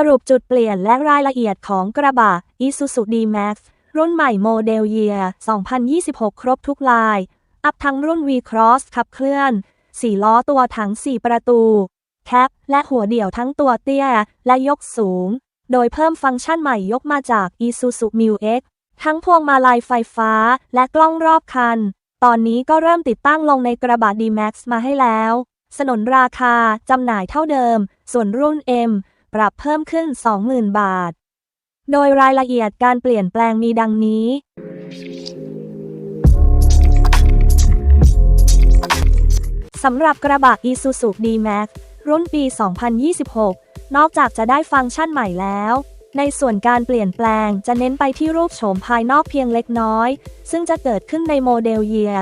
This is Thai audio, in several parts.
สรุปจุดเปลี่ยนและรายละเอียดของกระบะ Isuzu D-Max รุ่นใหม่โมเดล Year 2026 ครบทุกลาย อัพทั้งรุ่น V-Cross ขับเคลื่อน 4 ล้อตัวถัง 4 ประตู แคป และหัวเดี่ยวทั้งตัวเตี้ย และยกสูง โดยเพิ่มฟังก์ชันใหม่ยกมาจาก Isuzu Mu X ทั้งพวงมาลัยไฟฟ้าและกล้องรอบคัน ตอนนี้ก็เริ่มติดตั้งลงในกระบะ D-Max มาให้แล้ว สนนราคาจำหน่ายเท่าเดิม ส่วนรุ่น M ปรับเพิ่มขึ้น 20,000 บาท โดยรายละเอียดการเปลี่ยนแปลงมีดังนี้สำหรับกระบะ Isuzu D-Max รุ่นปี 2026 นอกจากจะได้ฟังก์ชันใหม่แล้ว ในส่วนการเปลี่ยนแปลงจะเน้นไปที่รูปโฉมภายนอกเพียงเล็กน้อย ซึ่งจะเกิดขึ้นในโมเดล Year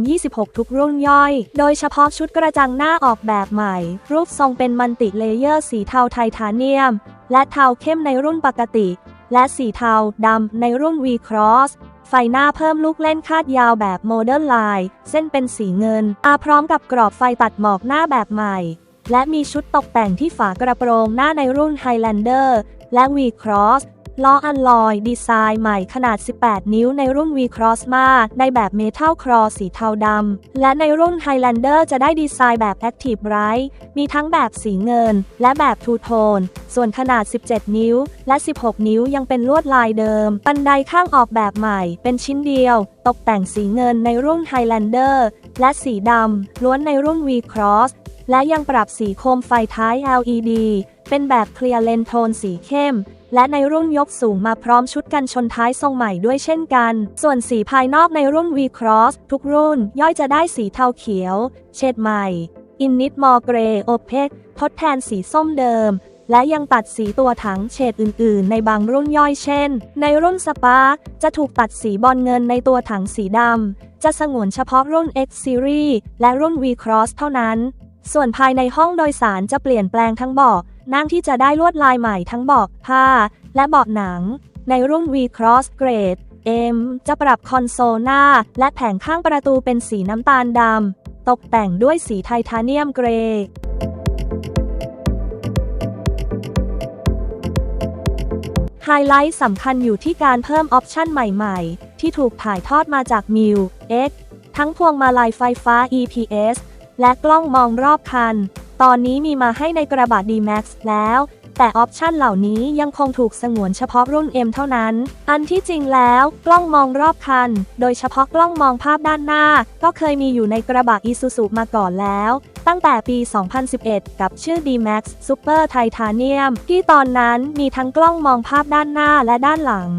2026 ทุกรุ่นย่อย โดยเฉพาะชุดกระจังหน้าออกแบบใหม่ รูปทรงเป็นมันติเลเยอร์สีเทาไทเทเนียม และเทาเข้มในรุ่นปกติ และสีเทาดำในรุ่น V-Cross ไฟหน้าเพิ่มลูกเล่นคาดยาวแบบโมเดิร์นไลน์เส้นเป็นสีเงิน อาพร้อมกับกรอบไฟตัดหมอกหน้าแบบใหม่ และมีชุดตกแต่งที่ฝากระโปรงหน้าในรุ่น Highlander และ V-Cross ล้ออัลลอยดีไซน์ใหม่ขนาด 18 นิ้วในรุ่น V-Cross มาในแบบเมทัลครอสีเทาดำ และในรุ่น Highlander จะได้ดีไซน์แบบ Active Bright มีทั้งแบบสีเงิน และแบบทูโทน ส่วนขนาด 17 นิ้ว และ 16 นิ้วยังเป็นลวดลายเดิม บันไดข้างออกแบบใหม่ เป็นชิ้นเดียว ตกแต่งสีเงินในรุ่น Highlander และสีดำล้วนในรุ่น V-Cross และยังปรับสีโคมไฟท้าย LED เป็นแบบเคลียร์เลนโทนสีเข้ม และในรุ่นยกสูงมาพร้อมชุดกันชนท้ายทรงใหม่ด้วยเช่นกัน ส่วนสีภายนอกในรุ่น V-Cross ทุกรุ่นย่อยจะได้สีเทาเขียว เฉดใหม่ อินนิดมอเกรโอเพกทดแทนสีส้มเดิม และยังตัดสีตัวถังเฉดอื่น ๆ ในบางรุ่นย่อยเช่น ในรุ่นสปาร์คจะถูกตัดสีบอลเงินในตัวถังสีดำจะสงวนเฉพาะรุ่น X Series และรุ่น V-Cross เท่านั้น ส่วนภายในห้องโดยสารจะเปลี่ยนแปลงทั้งเบาะนั่งที่จะได้ลวดลายใหม่ทั้งเบาะผ้า และเบาะหนัง ในรุ่น V-Cross Grade M จะปรับคอนโซลหน้า และแผงข้างประตูเป็นสีน้ำตาลดำตกแต่งด้วยสีไทเทเนียมเกรย์ไฮไลท์สำคัญอยู่ที่การเพิ่มออปชันใหม่ๆ ที่ถูกถ่ายทอดมาจาก m i u X ทั้งพวงมาลัยไฟฟ้า EPS และกล้องมองรอบคัน ตอนนี้มีมาให้ในกระบะ D-Max แล้ว แต่ออปชั่นเหล่านี้ยังคงถูกสงวนเฉพาะรุ่น M เท่านั้น อันที่จริงแล้วกล้องมองรอบคัน โดยเฉพาะกล้องมองภาพด้านหน้า ก็เคยมีอยู่ในกระบะ Isuzu มาก่อนแล้ว ตั้งแต่ปี 2011 กับชื่อ D-Max Super Titanium ที่ตอนนั้นมีทั้งกล้องมองภาพด้านหน้าและด้านหลัง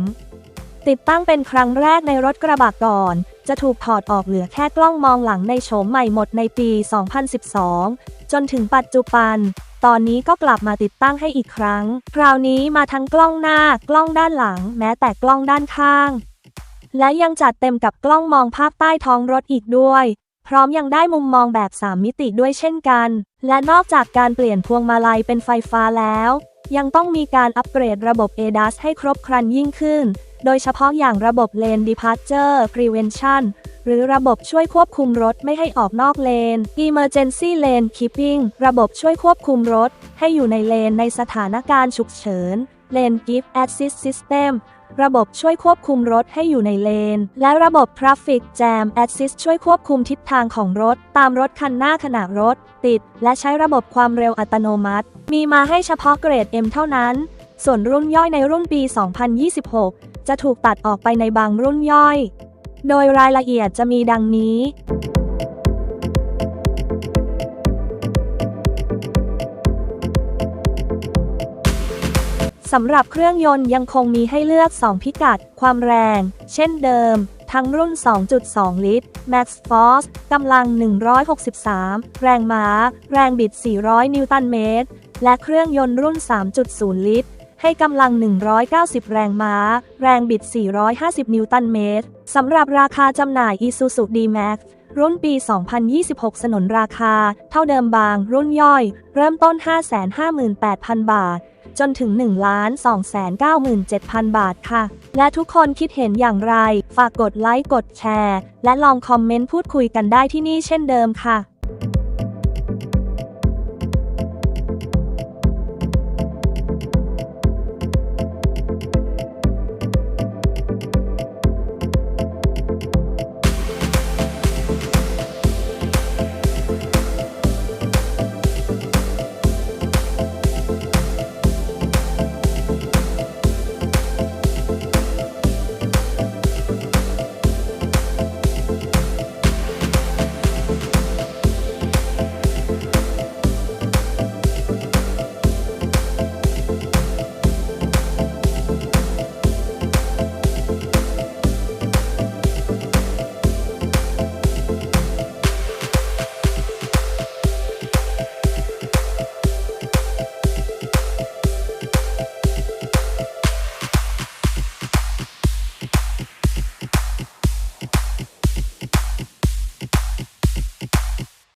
ติดตั้งเป็นครั้งแรกในรถกระบะก่อน จะถูกถอดออกเหลือแค่กล้องมองหลังในโฉมใหม่หมดในปี 2012 จนถึงปัจจุบัน ตอนนี้ก็กลับมาติดตั้งให้อีกครั้ง คราวนี้มาทั้งกล้องหน้า กล้องด้านหลัง แม้แต่กล้องด้านข้าง และยังจัดเต็มกับกล้องมองภาพใต้ท้องรถอีกด้วยพร้อมยังได้มุมมองแบบ 3 มิติด้วยเช่นกัน และนอกจากการเปลี่ยนพวงมาลัยเป็นไฟฟ้าแล้ว ยังต้องมีการอัปเกรดระบบ ADAS ให้ครบครันยิ่งขึ้นโดยเฉพาะอย่างระบบ Lane Departure Prevention หรือระบบช่วยควบคุมรถไม่ให้ออกนอกเลน Emergency Lane Keeping ระบบช่วยควบคุมรถ ให้อยู่ในเลนในสถานการณ์ฉุกเฉิน Lane Give Assist System ระบบช่วยควบคุมรถให้อยู่ในเลน และระบบ Traffic Jam Assist ช่วยควบคุมทิศทางของรถ ตามรถคันหน้าขณะรถ ติด และใช้ระบบความเร็วอัตโนมัติ มีมาให้เฉพาะเกรด M เท่านั้น ส่วนรุ่นย่อยในรุ่นปี 2026 จะถูกตัดออกไปในบางรุ่นย่อย โดยรายละเอียดจะมีดังนี้ สำหรับเครื่องยนต์ยังคงมีให้เลือก 2 พิกัด ความแรง เช่นเดิม ทั้งรุ่น 2.2 ลิตร Max Force กำลัง 163 แรงม้า แรงบิด 400 นิวตันเมตร และเครื่องยนต์รุ่น 3.0 ลิตร ให้กำลัง 190 แรงม้า แรงบิด 450 นิวตันเมตร สำหรับราคาจำหน่าย Isuzu D-Max รุ่นปี 2026 สนนราคา เท่าเดิมบาง รุ่นย่อย เริ่มต้น 558,000 บาท จนถึง 1 297,000 บาทค่ะ และทุกคนคิดเห็นอย่างไร ฝากกดไลค์ กดแชร์ และลองคอมเมนต์พูดคุยกันได้ที่นี่เช่นเดิมค่ะ